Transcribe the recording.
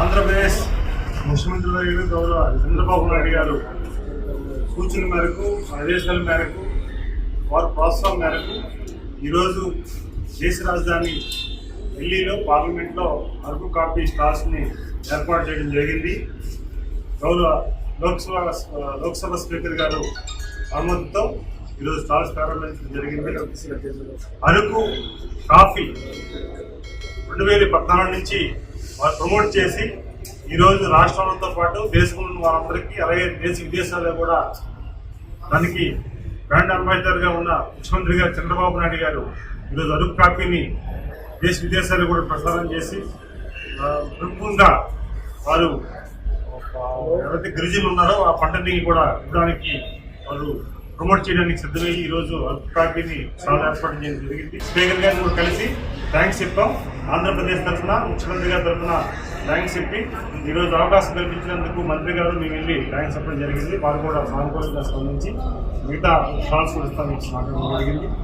ఆంధ్రప్రదేశ్ ముఖ్యమంత్రి వర్యులు గౌరవ చంద్రబాబు నాయుడు గారు సూచన మేరకు ఆదేశాల మేరకు వారి ప్రోత్సాహం మేరకు ఈరోజు దేశ రాజధాని ఢిల్లీలో పార్లమెంట్లో అరకు కాఫీ స్టాల్స్ని ఏర్పాటు చేయడం జరిగింది. గౌరవ లోక్సభ లోక్సభ స్పీకర్ గారు అనుమతితో ఈరోజు స్టాల్స్ ప్రారంభించడం జరిగింది. అరకు కాఫీ రెండు వేల పద్నాలుగు నుంచి వారు ప్రమోట్ చేసి ఈరోజు రాష్ట్రాలతో పాటు దేశంలో ఉన్న వారందరికీ అలాగే దేశ విదేశాల్లో కూడా దానికి బ్రాండ్ అంబాసిడర్గా ఉన్న ముఖ్యమంత్రి గారు చంద్రబాబు నాయుడు గారు ఈరోజు అరుకు కాపీని దేశ విదేశాలు కూడా ప్రసారం చేసి ఆ, వారు ఎవరైతే గిరిజనులు ఉన్నారో ఆ పంటని కూడా ఇవ్వడానికి వారు ప్రమోట్ చేయడానికి సిద్ధమయ్యి ఈ రోజు అరుకు కాపీని చాలా ఏర్పాటు చేయడం జరిగింది. స్పీకర్ గారిని కూడా కలిసి థ్యాంక్స్ చెప్పాం. ఆంధ్రప్రదేశ్ తరఫున ముఖ్యమంత్రి గారి తరఫున థ్యాంక్స్ చెప్పి ఈరోజు అవకాశం కల్పించినందుకు మంత్రి గారు మేము వెళ్ళి థ్యాంక్స్ చెప్పడం జరిగింది. వారు కూడా సానుకూలంగా స్పందించి మిగతా స్టాల్స్ కూడా ఇస్తామని మాట్లాడడం జరిగింది.